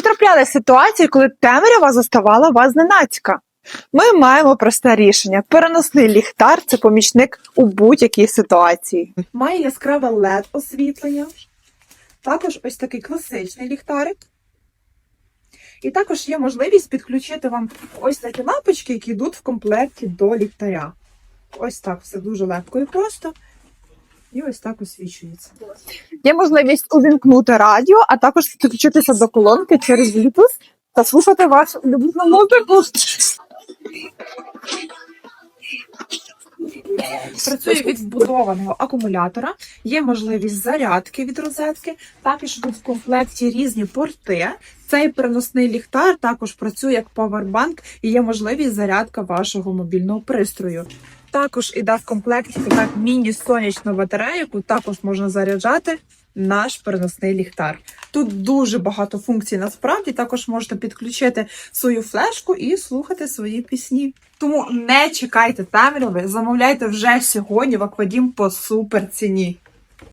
Чи трапляли ситуації, коли темрява заставала вас зненацька? Ми маємо просте рішення. Переносний ліхтар це помічник у будь-якій ситуації. Має яскраве LED освітлення. Також ось такий класичний ліхтарик. І також є можливість підключити вам ось такі лампочки, які йдуть в комплекті до ліхтаря. Ось так все дуже легко і просто. І ось так освічується. Є можливість увімкнути радіо, а також підключитися до колонки через Bluetooth та слухати вашу улюблену музику. Працює від вбудованого акумулятора, є можливість зарядки від розетки. Також тут в комплекті різні порти. Цей переносний ліхтар також працює як павербанк і є можливість зарядка вашого мобільного пристрою. Також іде в комплекті така міні-сонячна батарея, яку також можна заряджати наш переносний ліхтар. Тут дуже багато функцій насправді. Також можете підключити свою флешку і слухати свої пісні. Тому не чекайте темряви, замовляйте вже сьогодні в Аквадім по супер ціні.